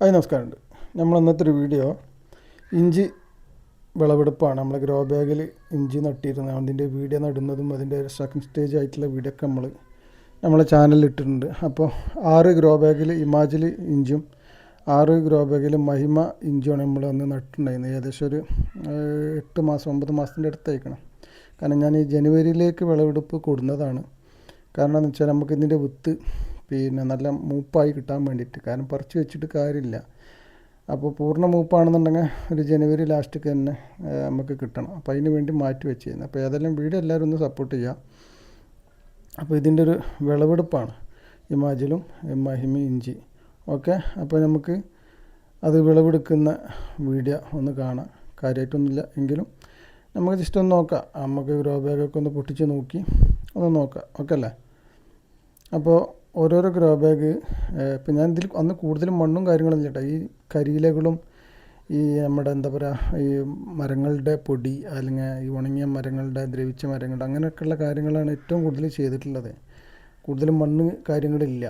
Hi നമസ്കാരമുണ്ട് നമ്മൾ ഇന്നത്തെ ഒരു വീഡിയോ ഇഞ്ചി വിളവെടുപ്പാണ്. നമ്മൾ ഗ്രോ ബാഗിൽ ഇഞ്ചി നട്ടിരുന്നത്. അതിന്റെ വീഡിയോ നടുന്നതും അതിന്റെ സെക്കൻഡ് സ്റ്റേജ് ആയിട്ടുള്ള വീഡിയോ ഒക്കെ നമ്മൾ നമ്മളെ ചാനലിൽ ഇട്ടിട്ടുണ്ട്. അപ്പോൾ ആറ് ഗ്രോ ബാഗിൽ ഇമാജിൽ ഇഞ്ചും ആറ് ഗ്രോ ബാഗിൽ മഹിമ ഇഞ്ചുമാണ് നമ്മൾ അന്ന് നട്ടിട്ടുണ്ടായിരുന്നത്. ഏകദേശം ഒരു എട്ട് മാസം ഒമ്പത് മാസത്തിന്റെ അടുത്തേക്കണം കാരണം ഞാൻ ഈ ജനുവരിയിലേക്ക് വിളവെടുപ്പ് കൊടുന്നതാണ്. കാരണം എന്ന് വെച്ചാൽ നമുക്ക് ഇതിന്റെ വിത്ത് പിന്നെ നല്ല മൂപ്പായി കിട്ടാൻ വേണ്ടിയിട്ട്. കാരണം പറിച്ച് വെച്ചിട്ട് കാര്യമില്ല. അപ്പോൾ പൂർണ മൂപ്പാണെന്നുണ്ടെങ്കിൽ ഒരു ജനുവരി ലാസ്റ്റൊക്കെ തന്നെ നമുക്ക് കിട്ടണം. അപ്പോൾ അതിന് വേണ്ടി മാറ്റി വെച്ചിരുന്നു അപ്പോൾ ഏതെല്ലാം വീഡിയോ എല്ലാവരും ഒന്ന് സപ്പോർട്ട് ചെയ്യുക. അപ്പോൾ ഇതിന്റെ ഒരു വിളവെടുപ്പാണ്. ഹിമാചലും മഹിമി ഇഞ്ചി. ഓക്കെ? അപ്പോൾ നമുക്ക് അത് വിളവെടുക്കുന്ന വീഡിയോ ഒന്ന് കാണാം. കാര്യമായിട്ടൊന്നുമില്ല എങ്കിലും നമുക്ക് ജസ്റ്റ് ഒന്ന് നോക്കാം. നമുക്ക് ഗ്രോ ബാഗൊക്കെ ഒന്ന് പൊട്ടിച്ച് നോക്കി ഒന്ന് നോക്കാം. ഓക്കെ അല്ലേ? അപ്പോൾ ഓരോരോ ഗ്രോ ബാഗ് ഇപ്പം ഞാൻ ഇതിൽ അന്ന് കൂടുതലും മണ്ണും കാര്യങ്ങളും ചേട്ടാ ഈ കരിയിലകളും ഈ നമ്മുടെ എന്താ പറയുക ഈ മരങ്ങളുടെ പൊടി അല്ലെങ്കിൽ ഈ ഉണങ്ങിയ മരങ്ങളുടെ ദ്രവിച്ച മരങ്ങളുടെ അങ്ങനെയൊക്കെയുള്ള കാര്യങ്ങളാണ് ഏറ്റവും കൂടുതൽ ചെയ്തിട്ടുള്ളത്. കൂടുതലും മണ്ണ് കാര്യങ്ങളില്ല.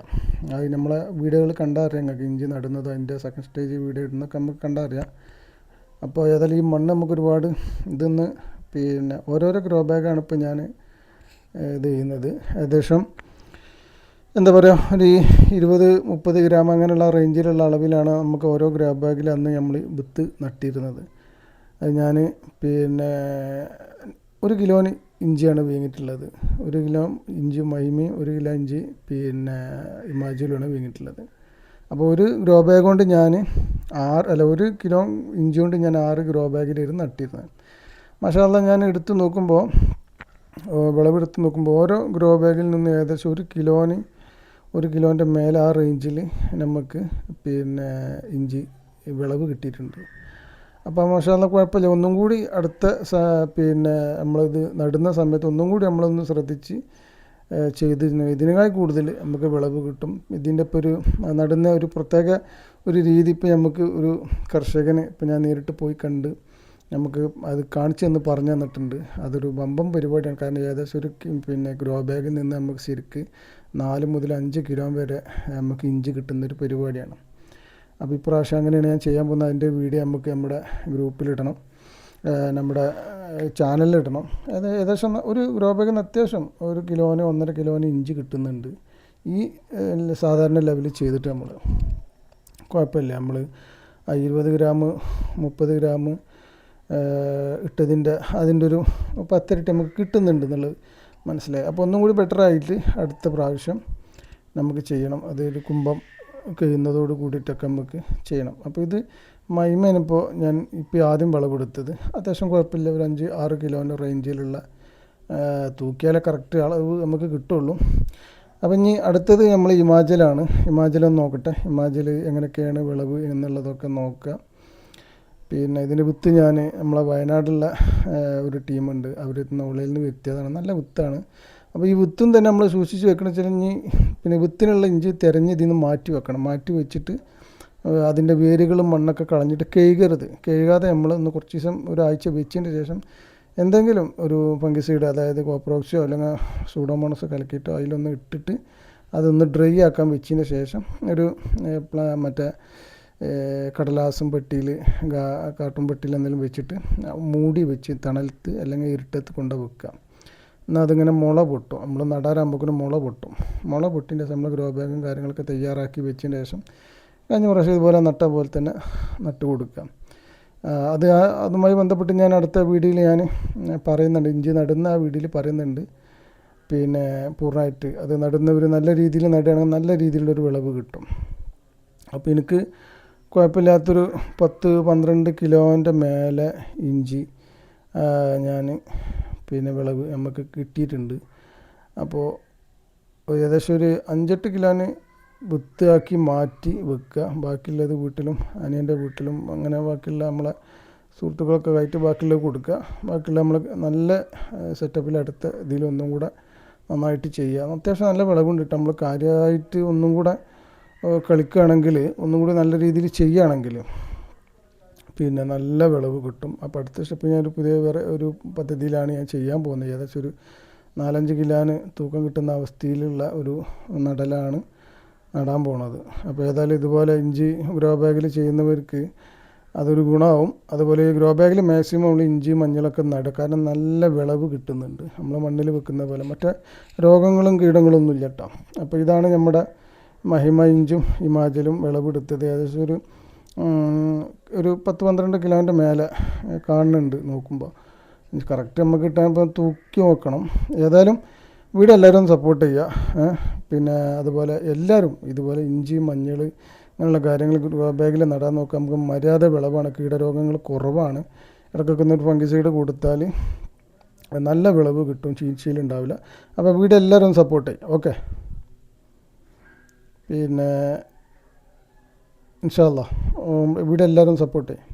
അത് നമ്മളെ വീടുകൾ കണ്ടാൽ അറിയാം ഞങ്ങൾക്ക് ഇഞ്ചി നടുന്നത് അതിന്റെ സെക്കൻഡ് സ്റ്റേജ് വീഡിയോ ഇടുന്നൊക്കെ നമുക്ക് കണ്ടാൽ അറിയാം. അപ്പോൾ ഏതായാലും ഈ മണ്ണ് നമുക്ക് ഒരുപാട് ഇതെന്ന് പിന്നെ ഓരോരോ ഗ്രോ ബാഗാണ് ഇപ്പോൾ ഞാൻ ഇത് ചെയ്യുന്നത്. ഏകദേശം എന്താ പറയുക ഒരു ഇരുപത് മുപ്പത് ഗ്രാം അങ്ങനെയുള്ള റേഞ്ചിലുള്ള അളവിലാണ് നമുക്ക് ഓരോ ഗ്രോ ബാഗിൽ അന്ന് നമ്മൾ വിത്ത് നട്ടിരുന്നത്. അത് ഞാൻ പിന്നെ ഒരു കിലോന് ഇഞ്ചിയാണ് വീങ്ങിയിട്ടുള്ളത്. ഒരു കിലോ ഇഞ്ചി മൈമി ഒരു കിലോ ഇഞ്ചി പിന്നെ ഇമാജിലുമാണ് വീങ്ങിയിട്ടുള്ളത്. അപ്പോൾ ഒരു ഗ്രോ ബാഗ് കൊണ്ട് ഞാൻ ആറ് അല്ല ഒരു കിലോ ഇഞ്ചി കൊണ്ട് ഞാൻ ആറ് ഗ്രോ ബാഗിലിരുന്ന് നട്ടിരുന്നത്. മഷാല ഞാൻ എടുത്തു നോക്കുമ്പോൾ വിളവെടുത്ത് നോക്കുമ്പോൾ ഓരോ ഗ്രോ ബാഗിൽ നിന്ന് ഏകദേശം ഒരു കിലോന് ഒരു കിലോന്റെ മേലെ ആ റേഞ്ചിൽ നമുക്ക് പിന്നെ ഇഞ്ചി വിളവ് കിട്ടിയിട്ടുണ്ട്. അപ്പോൾ മാഷാല്ല കുഴപ്പമില്ല. ഒന്നും കൂടി അടുത്ത പിന്നെ നമ്മളിത് നടുന്ന സമയത്ത് ഒന്നും കൂടി നമ്മളൊന്ന് ശ്രദ്ധിച്ച് ചെയ്ത് ഇതിനേക്കാൾ കൂടുതൽ നമുക്ക് വിളവ് കിട്ടും. ഇതിന്റെ ഇപ്പോൾ ഒരു നടുന്ന ഒരു പ്രത്യേക ഒരു രീതി ഇപ്പോൾ നമുക്ക് ഒരു കർഷകനെ ഇപ്പോൾ ഞാൻ നേരിട്ട് പോയി കണ്ട് നമുക്ക് അത് കാണിച്ചു തന്ന് പറഞ്ഞു തന്നിട്ടുണ്ട്. അതൊരു വമ്പം പരിപാടിയാണ്. കാരണം ഏകദേശം ഒരു പിന്നെ ഗ്രോ ബാഗിൽ നിന്ന് നമുക്ക് ശരിക്ക് നാല് മുതൽ അഞ്ച് കിലോ വരെ നമുക്ക് ഇഞ്ചി കിട്ടുന്നൊരു പരിപാടിയാണ്. അപ്പോൾ ഇപ്രാവശ്യം അങ്ങനെയാണ് ഞാൻ ചെയ്യാൻ പോകുന്നത്. അതിന്റെ വീഡിയോ നമുക്ക് നമ്മുടെ ഗ്രൂപ്പിലിടണം നമ്മുടെ ചാനലിലിടണം അത് ഏകദേശം ഒരു ഗ്രോ ബാഗിന് അത്യാവശ്യം ഒരു കിലോന് ഒന്നര കിലോന് ഇഞ്ചി കിട്ടുന്നുണ്ട്. ഈ സാധാരണ ലെവലിൽ ചെയ്തിട്ട് നമ്മൾ കുഴപ്പമില്ല. നമ്മൾ ഇരുപത് ഗ്രാം മുപ്പത് ഗ്രാം ഇട്ടതിന്റെ അതിന്റെ ഒരു പത്തിരട്ടി നമുക്ക് കിട്ടുന്നുണ്ട് എന്നുള്ളത്. മനസ്സിലായി. അപ്പോൾ ഒന്നും കൂടി ബെറ്റർ ആയിട്ട് അടുത്ത പ്രാവശ്യം നമുക്ക് ചെയ്യണം. അതൊരു കുംഭം കഴിയുന്നതോട് കൂടിയിട്ടൊക്കെ നമുക്ക് ചെയ്യണം. അപ്പോൾ ഇത് മൈമേനിപ്പോൾ ഞാൻ ഇപ്പോൾ ആദ്യം വിളവെടുത്തത്. അത്യാവശ്യം കുഴപ്പമില്ല. ഒരു അഞ്ച് ആറ് കിലോന്റെ റേഞ്ചിലുള്ള തൂക്കിയാലെ കറക്റ്റ് അളവ് നമുക്ക് കിട്ടുള്ളൂ. അപ്പം ഇനി അടുത്തത് നമ്മൾ ഹിമാചലാണ്. ഹിമാചലൊന്ന് നോക്കട്ടെ. ഹിമാചൽ എങ്ങനെയൊക്കെയാണ് വിളവ് എന്നുള്ളതൊക്കെ നോക്കുക. പിന്നെ ഇതിന്റെ വിത്ത് ഞാൻ നമ്മളെ വയനാട്ടിലുള്ള ഒരു ടീമുണ്ട്. അവർ ഉള്ളിൽ നിന്ന് വ്യക്തിയതാണ് നല്ല വിത്താണ്. അപ്പോൾ ഈ വിത്തും തന്നെ നമ്മൾ സൂക്ഷിച്ച് വെക്കണം വെച്ചാൽ പിന്നെ വിത്തിനുള്ള ഇഞ്ചി തിരഞ്ഞ് ഇതിൽ നിന്ന് മാറ്റി വെക്കണം. മാറ്റി വെച്ചിട്ട് അതിന്റെ വേരുകളും മണ്ണൊക്കെ കളഞ്ഞിട്ട് കഴുകരുത്. കഴുകാതെ നമ്മൾ ഒന്ന് കുറച്ച് ദിവസം ഒരാഴ്ച വെച്ചതിന് ശേഷം എന്തെങ്കിലും ഒരു ഫംഗിസൈഡ് അതായത് കോപ്രോക്സിയോ അല്ലെങ്കിൽ സൂഡോമോണസോ കലക്കിയിട്ടോ അതിലൊന്ന് ഇട്ടിട്ട് അതൊന്ന് ഡ്രൈ ആക്കാൻ വെച്ചതിന് ശേഷം ഒരു മറ്റേ കടലാസും പെട്ടിയിൽ കാർട്ടൂൺ പെട്ടിയിൽ എന്തെങ്കിലും വെച്ചിട്ട് മൂടി വെച്ച് തണലത്ത് അല്ലെങ്കിൽ ഇരുട്ടത്ത് കൊണ്ട് വെക്കുക. എന്നാൽ അതിങ്ങനെ മുള പൊട്ടും. നമ്മൾ നടാറാകുമ്പോഴേക്കും മുള പൊട്ടും. മുള പൊട്ടിന്റെ നമ്മൾ ഗ്രോ ബാഗും കാര്യങ്ങളൊക്കെ തയ്യാറാക്കി വെച്ചതിന് ശേഷം കഴിഞ്ഞ പ്രാവശ്യം ഇതുപോലെ നട്ട പോലെ തന്നെ നട്ട് കൊടുക്കാം അത് അതുമായി ബന്ധപ്പെട്ട് ഞാൻ അടുത്ത വീഡിയോയിൽ ഞാൻ പറയുന്നുണ്ട്. ഇഞ്ചി നടുന്ന ആ വീഡിയോയിൽ പറയുന്നുണ്ട്. പിന്നെ പൂർണമായിട്ട് അത് നടുന്നവർ നല്ല രീതിയിൽ നടുകയാണെങ്കിൽ നല്ല രീതിയിലുള്ളൊരു വിളവ് കിട്ടും. അപ്പോൾ എനിക്ക് കുഴപ്പമില്ലാത്തൊരു പത്ത് പന്ത്രണ്ട് കിലോന്റെ മേലെ ഇഞ്ചി ഞാൻ പിന്നെ വിളവ് നമുക്ക് കിട്ടിയിട്ടുണ്ട്. അപ്പോൾ ഏകദേശം ഒരു അഞ്ചെട്ട് കിലോന് വിത്താക്കി മാറ്റി വെക്കുക. ബാക്കിയുള്ളത് വീട്ടിലും അനിയന്റെ വീട്ടിലും അങ്ങനെ ബാക്കിയുള്ള നമ്മളെ സുഹൃത്തുക്കളൊക്കെ ആയിട്ട് ബാക്കിയുള്ളത് കൊടുക്കുക. ബാക്കിയുള്ള നമ്മൾ നല്ല സെറ്റപ്പിൽ അടുത്ത ഇതിലൊന്നും കൂടെ നന്നായിട്ട് ചെയ്യുക. അത്യാവശ്യം നല്ല വിളവുണ്ട് നമ്മൾ കാര്യമായിട്ട് ഒന്നും കൂടെ കളിക്കുകയാണെങ്കിൽ ഒന്നും കൂടി നല്ല രീതിയിൽ ചെയ്യുകയാണെങ്കിൽ പിന്നെ നല്ല വിളവ് കിട്ടും. അപ്പോൾ അടുത്ത സ്റ്റെപ്പ് ഞാനൊരു പുതിയ വേറെ ഒരു പദ്ധതിയിലാണ് ഞാൻ ചെയ്യാൻ പോകുന്നത്. ഏകദേശം ഒരു നാലഞ്ച് കിലോന് തൂക്കം കിട്ടുന്ന അവസ്ഥയിലുള്ള ഒരു നടലാണ് നടാൻ പോണത്. അപ്പോൾ ഏതായാലും ഇതുപോലെ ഇഞ്ചി ഗ്രോ ബാഗിൽ ചെയ്യുന്നവർക്ക് അതൊരു ഗുണമാവും. അതുപോലെ ഈ ഗ്രോ ബാഗിൽ മാക്സിമം നമ്മൾ ഇഞ്ചി മഞ്ഞളൊക്കെ നടുക. കാരണം നല്ല വിളവ് കിട്ടുന്നുണ്ട്. നമ്മൾ മണ്ണിൽ വെക്കുന്ന പോലെ. മറ്റേ രോഗങ്ങളും കീടങ്ങളൊന്നും ഇല്ല കേട്ടോ. അപ്പോൾ ഇതാണ് നമ്മുടെ മഹിമ ഇഞ്ചും ഹിമാചലും വിളവെടുത്തത് ഏകദേശം ഒരു ഒരു പത്ത് പന്ത്രണ്ട് കിലോന്റെ മേലെ കാണുന്നുണ്ട് നോക്കുമ്പോൾ കറക്റ്റ് നമുക്ക് കിട്ടാൻ ഇപ്പം തൂക്കി നോക്കണം. ഏതായാലും വീട് എല്ലാവരും സപ്പോർട്ട് ചെയ്യുക? പിന്നെ അതുപോലെ എല്ലാവരും ഇതുപോലെ ഇഞ്ചി മഞ്ഞൾ അങ്ങനെയുള്ള കാര്യങ്ങൾ ബാഗിൽ നടാൻ നോക്കാം നമുക്ക് മര്യാദ വിളവാണ്. കീടരോഗങ്ങൾ കുറവാണ്. ഇടയ്ക്കൊക്കെ ഒന്ന് ഫംഗിസൈഡ് കൊടുത്താൽ നല്ല വിളവ് കിട്ടും ചീച്ചയിലുണ്ടാവില്ല അപ്പോൾ വീട് എല്ലാവരും സപ്പോർട്ട് ചെയ്യും. ഓക്കെ പിന്നെ ഇൻഷാല്ല ഇവിടെ എല്ലാവരും സപ്പോർട്ട് ചെയ്യും.